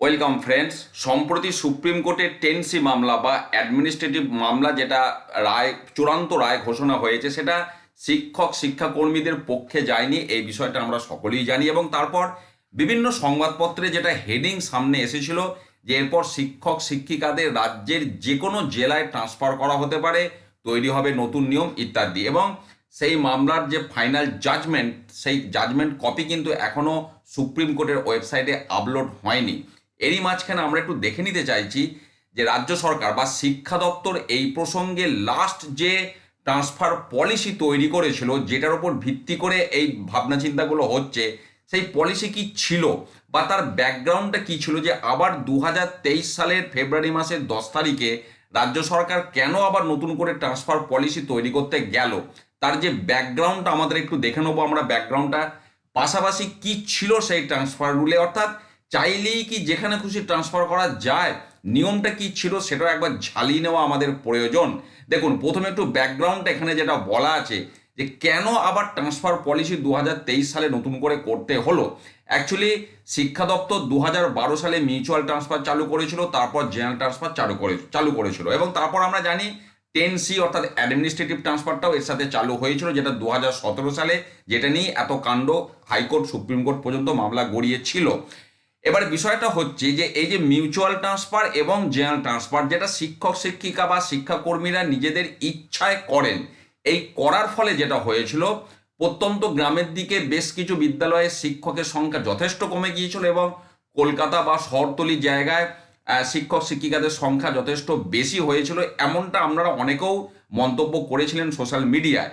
Welcome friends, সম্প্রতি supreme কোর্টের tenancy মামলা বা অ্যাডমিনিস্ট্রেটিভ মামলা যেটা রায়, চূড়ান্ত রায় ঘোষণা হয়েছে, সেটা শিক্ষক, শিক্ষাকর্মীদের পক্ষে যায়নি, এই বিষয়টা আমরা সকলেই জানি। এবং তারপর বিভিন্ন সংবাদপত্রে যেটা হেডিং সামনে এসেছিল যে এরপর শিক্ষক, শিক্ষিকাদের রাজ্যের যে কোনো জেলায় ট্রান্সফার করা হতে পারে, তৈরি হবে নতুন নিয়ম ইত্যাদি। এবং সেই মামলার যে ফাইনাল জাজমেন্ট, সেই জাজমেন্ট কপি কিন্তু এখনও সুপ্রিম কোর্টের ওয়েবসাইটে আপলোড হয়নি। এরই মাঝখানে আমরা একটু দেখে নিতে চাইছি যে রাজ্য সরকার বা শিক্ষা দপ্তর এই প্রসঙ্গে লাস্ট যে ট্রান্সফার পলিসি তৈরি করেছিল, যেটার উপর ভিত্তি করে এই ভাবনা চিন্তাগুলো হচ্ছে, সেই পলিসি কি ছিল? বা তার ব্যাকগ্রাউন্ডটা কি ছিল যে আবার দু হাজার তেইশ সালের ফেব্রুয়ারি মাসের দশ তারিখে রাজ্য সরকার কেন আবার নতুন করে ট্রান্সফার পলিসি তৈরি করতে গেল? তার যে ব্যাকগ্রাউন্ডটা আমাদের একটু দেখে নেব, আমরা ব্যাকগ্রাউন্ডটা পাশাপাশি কি ছিল সেই ট্রান্সফার রুলে অর্থাৎ চাইলেই কি যেখানে খুশি ট্রান্সফার করা যায়? নিয়মটা কি ছিল সেটা একবার ঝালিয়ে নেওয়া আমাদের প্রয়োজন। দেখুন, প্রথমে একটু ব্যাকগ্রাউন্ডটা এখানে যেটা বলা আছে যে কেন আবার ট্রান্সফার পলিসি দু হাজার তেইশ সালে নতুন করে করতে হলো? অ্যাকচুয়ালি শিক্ষা দপ্তর দু হাজার বারো সালে মিউচুয়াল ট্রান্সফার চালু করেছিল, তারপর জেনারেল ট্রান্সফার চালু করে, চালু করেছিল এবং তারপর আমরা জানি টেন সি অর্থাৎ অ্যাডমিনিস্ট্রেটিভ ট্রান্সফারটাও এর সাথে চালু হয়েছিল, যেটা দু হাজার সতেরো সালে, যেটা নিয়ে এত কাণ্ড হাইকোর্ট, সুপ্রিম কোর্ট পর্যন্ত মামলা গড়িয়েছিল। এবার বিষয়টা হচ্ছে যে এই যে মিউচুয়াল ট্রান্সফার এবং জেনারেল ট্রান্সফার যেটা শিক্ষক, শিক্ষিকা বা শিক্ষাকর্মীরা নিজেদের ইচ্ছায় করেন, এই করার ফলে যেটা হয়েছিল, প্রত্যন্ত গ্রামের দিকে বেশ কিছু বিদ্যালয়ে শিক্ষকের সংখ্যা যথেষ্ট কমে গিয়েছিল এবং কলকাতা বা শহরতলি জায়গায় শিক্ষক, শিক্ষিকাদের সংখ্যা যথেষ্ট বেশি হয়েছিল, এমনটা আপনারা অনেকেও মন্তব্য করেছিলেন সোশ্যাল মিডিয়ায়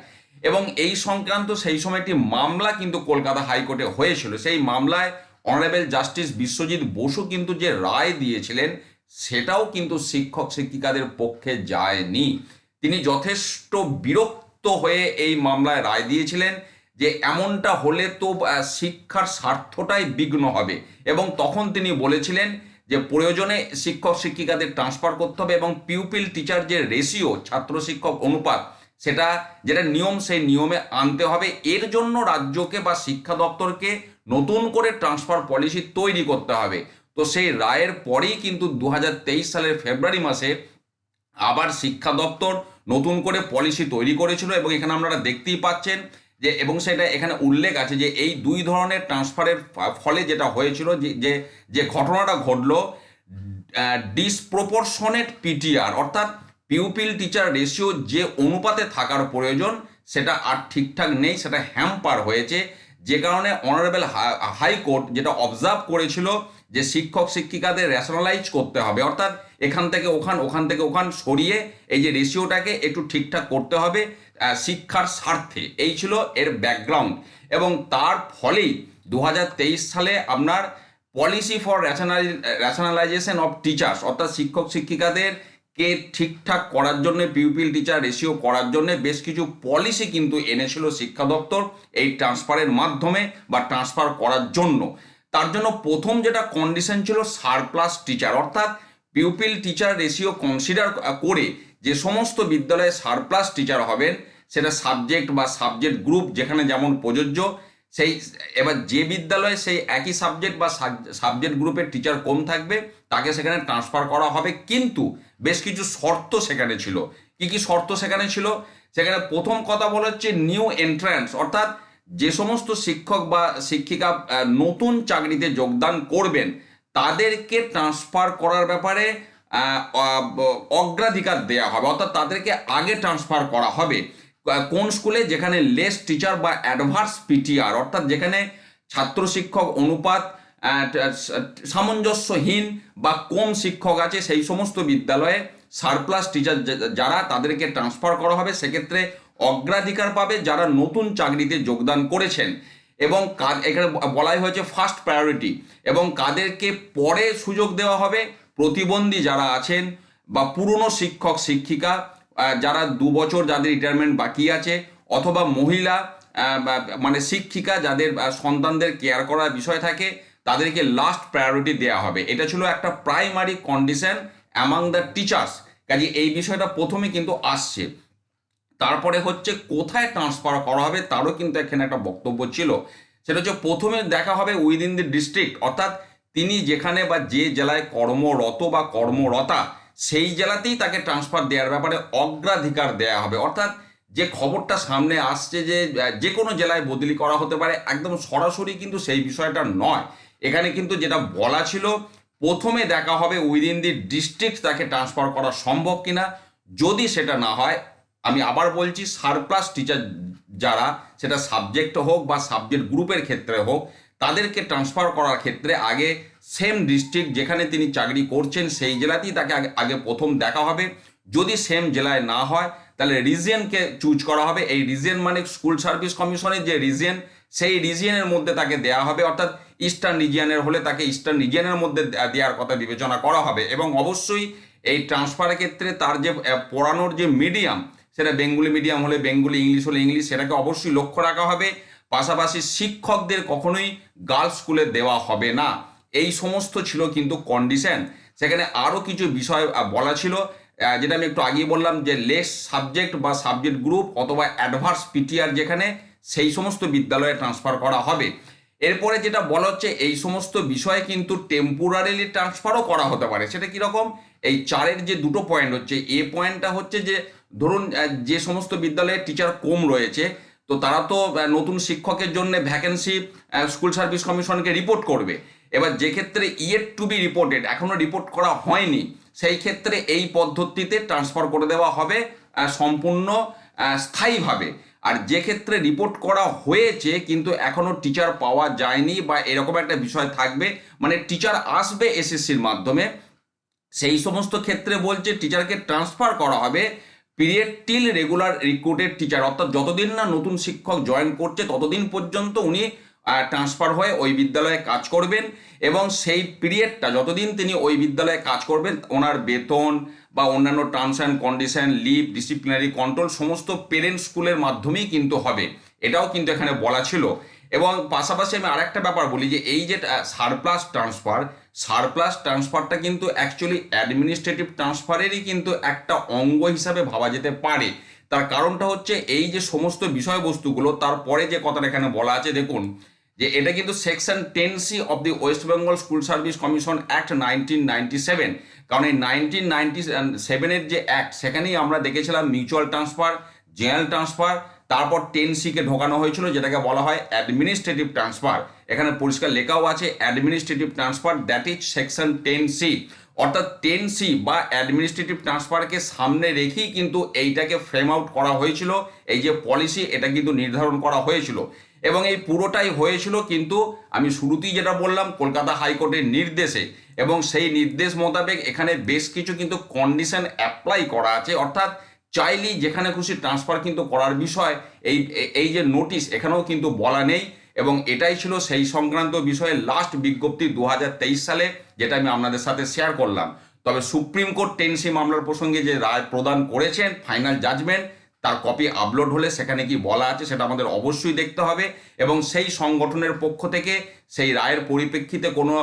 এবং এই সংক্রান্ত সেই সময় একটি মামলা কিন্তু কলকাতা হাইকোর্টে হয়েছিল, সেই মামলায় অনারেবল জাস্টিস বিশ্বজিৎ বসু কিন্তু যে রায় দিয়েছিলেন, সেটাও কিন্তু শিক্ষক শিক্ষিকাদের পক্ষে যায়নি। তিনি যথেষ্ট বিরক্ত হয়ে এই মামলায় রায় দিয়েছিলেন যে এমনটা হলে তো শিক্ষার স্বার্থটাই বিঘ্ন হবে। এবং তখন তিনি বলেছিলেন যে প্রয়োজনে শিক্ষক শিক্ষিকাদের ট্রান্সফার করতে হবে এবং পিউপিল টিচার যে রেশিও ছাত্র শিক্ষক অনুপাত সেটা যেটা নিয়ম, সেই নিয়মে আনতে হবে। এর জন্য রাজ্যকে বা শিক্ষা দপ্তরকে নতুন করে ট্রান্সফার পলিসি তৈরি করতে হবে। তো সেই রায়ের পরেই কিন্তু দু হাজার তেইশ সালের ফেব্রুয়ারি মাসে আবার শিক্ষা দপ্তর নতুন করে পলিসি তৈরি করেছিল এবং এখানে আপনারা দেখতেই পাচ্ছেন যে, এবং সেটা এখানে উল্লেখ আছে যে, এই দুই ধরনের ট্রান্সফারের ফলে যেটা হয়েছিল যে যে যে ঘটনাটা ঘটলো ডিসপ্রপোর্শনেট পিটিআর অর্থাৎ পিউপিল টিচার রেশিও যে অনুপাতে থাকার প্রয়োজন, সেটা আর ঠিকঠাক নেই, সেটা হ্যাম্পার হয়েছে। যে কারণে অনারেবল হাইকোর্ট যেটা অবজার্ভ করেছিল যে শিক্ষক শিক্ষিকাদের রেশনালাইজ করতে হবে, অর্থাৎ এখান থেকে ওখান ওখান থেকে ওখান সরিয়ে এই যে রেশিওটাকে একটু ঠিকঠাক করতে হবে শিক্ষার স্বার্থে। এই ছিল এর ব্যাকগ্রাউন্ড এবং তার ফলেই দু হাজার তেইশ সালে আপনার policy for rationalisation of teachers অর্থাৎ শিক্ষক শিক্ষিকাদের কে ঠিকঠাক করার জন্য পিউপিল টিচার রেশিও করার জন্য বেশ কিছু পলিসি কিন্তু এনেছিল শিক্ষা দপ্তর এই ট্রান্সফারের মাধ্যমে বা ট্রান্সফার করার জন্য। তার জন্য প্রথম যেটা কন্ডিশন ছিল সারপ্লাস টিচার অর্থাৎ পিউপিল টিচার রেশিও কনসিডার করে যে সমস্ত বিদ্যালয়ে সারপ্লাস টিচার হবেন, সেটা সাবজেক্ট বা সাবজেক্ট গ্রুপ যেখানে যেমন প্রযোজ্য, সেই, এবার যে বিদ্যালয়ে সেই একই সাবজেক্ট বা সাবজেক্ট গ্রুপের টিচার কম থাকবে তাকে সেখানে ট্রান্সফার করা হবে। কিন্তু বেশ কিছু শর্ত সেখানে ছিল। কি কি শর্ত সেখানে ছিল? সেখানে প্রথম কথা বলা হচ্ছে নিউ এন্ট্রান্স অর্থাৎ যে সমস্ত শিক্ষক বা শিক্ষিকা নতুন চাকরিতে যোগদান করবেন, তাদেরকে ট্রান্সফার করার ব্যাপারে অগ্রাধিকার দেওয়া হবে, অর্থাৎ তাদেরকে আগে ট্রান্সফার করা হবে। কোন স্কুলে? যেখানে লেস টিচার বা অ্যাডভার্স পিটিআর অর্থাৎ যেখানে ছাত্র শিক্ষক অনুপাত সামঞ্জস্যহীন বা কম শিক্ষক আছে, সেই সমস্ত বিদ্যালয়ে সারপ্লাস টিচার যারা তাদেরকে ট্রান্সফার করা হবে, সেক্ষেত্রে অগ্রাধিকার পাবে যারা নতুন চাকরিতে যোগদান করেছেন। এবং কা- এখানে বলাই হয়েছে ফার্স্ট প্রায়োরিটি এবং কাদেরকে পরে সুযোগ দেওয়া হবে, প্রতিবন্ধী যারা আছেন বা পুরনো শিক্ষক, শিক্ষিকা যারা দু বছর যাদের রিটায়ারমেন্ট বাকি আছে, অথবা মহিলা মানে শিক্ষিকা যাদের সন্তানদের কেয়ার করার বিষয় থাকে তাদেরকে লাস্ট প্রায়োরিটি দেওয়া হবে। এটা ছিল একটা primary condition among the teachers কাজে এই বিষয়টা প্রথমে কিন্তু আসছে। তারপরে হচ্ছে কোথায় ট্রান্সফার করা হবে, তারও কিন্তু এখানে একটা বক্তব্য ছিল। সেটা হচ্ছে প্রথমে দেখা হবে উইদিন দি ডিস্ট্রিক্ট অর্থাৎ তিনি যেখানে বা যে জেলায় কর্মরত বা কর্মরতা, সেই জেলাতেই তাকে ট্রান্সফার দেওয়ার ব্যাপারে অগ্রাধিকার দেওয়া হবে। অর্থাৎ যে খবরটা সামনে আসছে যে যে কোনো জেলায় বদলি করা হতে পারে, একদম সরাসরি কিন্তু সেই বিষয়টা নয়। এখানে কিন্তু যেটা বলা ছিল, প্রথমে দেখা হবে উইদিন দি ডিস্ট্রিক্ট তাকে ট্রান্সফার করা সম্ভব কিনা। যদি সেটা না হয়, আমি আবার বলছি সারপ্লাস টিচার যারা, সেটা সাবজেক্ট হোক বা সাবজেক্ট গ্রুপের ক্ষেত্রে হোক, তাদেরকে ট্রান্সফার করার ক্ষেত্রে আগে সেম ডিস্ট্রিক্ট যেখানে তিনি চাকরি করছেন, সেই জেলাতেই তাকে আগে প্রথম দেখা হবে। যদি সেম জেলায় না হয়, তাহলে রিজিয়নকে চুজ করা হবে। এই রিজিয়ন মানে স্কুল সার্ভিস কমিশনের যে রিজিয়ন সেই রিজিয়নের মধ্যে তাকে দেওয়া হবে, অর্থাৎ ইস্টার্ন রিজিয়নের হলে তাকে ইস্টার্ন রিজিয়নের মধ্যে দেওয়ার কথা বিবেচনা করা হবে। এবং অবশ্যই এই ট্রান্সফারের ক্ষেত্রে তার যে পড়ানোর যে মিডিয়াম সেটা বেঙ্গলি মিডিয়াম হলে বেঙ্গলি, ইংলিশ হলে ইংলিশ, সেটাকে অবশ্যই লক্ষ্য রাখা হবে। পাশাপাশি শিক্ষকদের কখনোই গার্লস স্কুলে দেওয়া হবে না। এই সমস্ত ছিল কিন্তু কন্ডিশন সেখানে আরও কিছু বিষয় বলা ছিল। যেটা আমি একটু আগেই বললাম যে লেস সাবজেক্ট বা সাবজেক্ট গ্রুপ অথবা অ্যাডভার্স পিটিআর যেখানে সেই সমস্ত বিদ্যালয়ে ট্রান্সফার করা হবে। এরপরে যেটা বলা হচ্ছে, এই সমস্ত বিষয়ে কিন্তু টেম্পোরারিলি ট্রান্সফারও করা হতে পারে। সেটা কীরকম? এই চারের যে দুটো পয়েন্ট হচ্ছে, এ পয়েন্টটা হচ্ছে যে, ধরুন যে সমস্ত বিদ্যালয়ে টিচার কম রয়েছে, তো তারা তো নতুন শিক্ষকের জন্য ভ্যাকেন্সি স্কুল সার্ভিস কমিশনকে রিপোর্ট করবে। এবার যে ক্ষেত্রে ইয়েট টু বি রিপোর্টেড এখনও রিপোর্ট করা হয়নি, সেই ক্ষেত্রে এই পদ্ধতিতে ট্রান্সফার করে দেওয়া হবে সম্পূর্ণ স্থায়ীভাবে। আর যে ক্ষেত্রে রিপোর্ট করা হয়েছে, কিন্তু এখনও টিচার পাওয়া যায়নি বা এরকম একটা বিষয় থাকবে মানে টিচার আসবে এসএসসির মাধ্যমে, সেই সমস্ত ক্ষেত্রে বলছে টিচারকে ট্রান্সফার করা হবে period till regular recruited teacher অর্থাৎ যতদিন না নতুন শিক্ষক জয়েন করছে, ততদিন পর্যন্ত উনি ট্রান্সফার হয়ে ওই বিদ্যালয়ে কাজ করবেন এবং সেই পিরিয়ডটা যতদিন তিনি ওই বিদ্যালয়ে কাজ করবেন, ওনার বেতন বা অন্যান্য terms and condition leave disciplinary control সমস্ত পেরেন্ট স্কুলের মাধ্যমেই কিন্তু হবে। এটাও কিন্তু এখানে বলা ছিল। এবং পাশাপাশি আমি আরেকটা ব্যাপার বলি যে, এই যে সারপ্লাস ট্রান্সফার সারপ্লাস ট্রান্সফারটা কিন্তু অ্যাকচুয়ালি অ্যাডমিনিস্ট্রেটিভ ট্রান্সফারেরই কিন্তু একটা অঙ্গ হিসাবে ভাবা যেতে পারে। তার কারণটা হচ্ছে, এই যে সমস্ত বিষয়বস্তুগুলো, তারপরে যে কথাটা এখানে বলা আছে, দেখুন যে এটা কিন্তু section ten C of the West Bengal school service commission act nineteen ninety seven কারণ এই নাইনটিন নাইনটি সেভেনের যে অ্যাক্ট সেখানেই আমরা দেখেছিলাম মিউচুয়াল ট্রান্সফার জেনারেল ট্রান্সফার তারপর টেন সিকে ঢোকানো হয়েছিল, যেটাকে বলা হয় অ্যাডমিনিস্ট্রেটিভ ট্রান্সফার এখানে পরিষ্কার লেখাও আছে administrative transfer that is section ten C অর্থাৎ টেন সি বা অ্যাডমিনিস্ট্রেটিভ ট্রান্সফারকে সামনে রেখেই কিন্তু এইটাকে ফ্রেম আউট করা হয়েছিল। এই যে পলিসি এটা কিন্তু নির্ধারণ করা হয়েছিল। এবং এই পুরোটাই হয়েছিল কিন্তু আমি শুরুতেই যেটা বললাম কলকাতা হাইকোর্টের নির্দেশে এবং সেই নির্দেশ মোতাবেক এখানে বেশ কিছু কিন্তু কন্ডিশন অ্যাপ্লাই করা আছে। অর্থাৎ চাইলেই যেখানে খুশি ট্রান্সফার কিন্তু করার বিষয়, এই এই যে নোটিশ এখানেও কিন্তু বলা নেই এবং এটাই ছিল সেই সংক্রান্ত বিষয়ে লাস্ট বিজ্ঞপ্তি দু হাজার তেইশ সালে যেটা আমি আপনাদের সাথে শেয়ার করলাম। তবে সুপ্রিম কোর্ট টেনসি মামলার প্রসঙ্গে যে রায় প্রদান করেছেন ফাইনাল জাজমেন্ট তার কপি আপলোড হলে সেখানে কি বলা আছে সেটা আমাদের অবশ্যই দেখতে হবে এবং সেই সংগঠনের পক্ষ থেকে সেই রায়ের পরিপ্রেক্ষিতে কোনো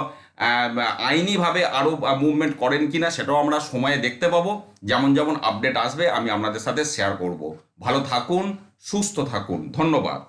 আইনিভাবে আরও মুভমেন্ট করেন কি না সেটাও আমরা সময়ে দেখতে পাবো। যেমন যেমন আপডেট আসবে, আমি আপনাদের সাথে শেয়ার করব। ভালো থাকুন, সুস্থ থাকুন। ধন্যবাদ।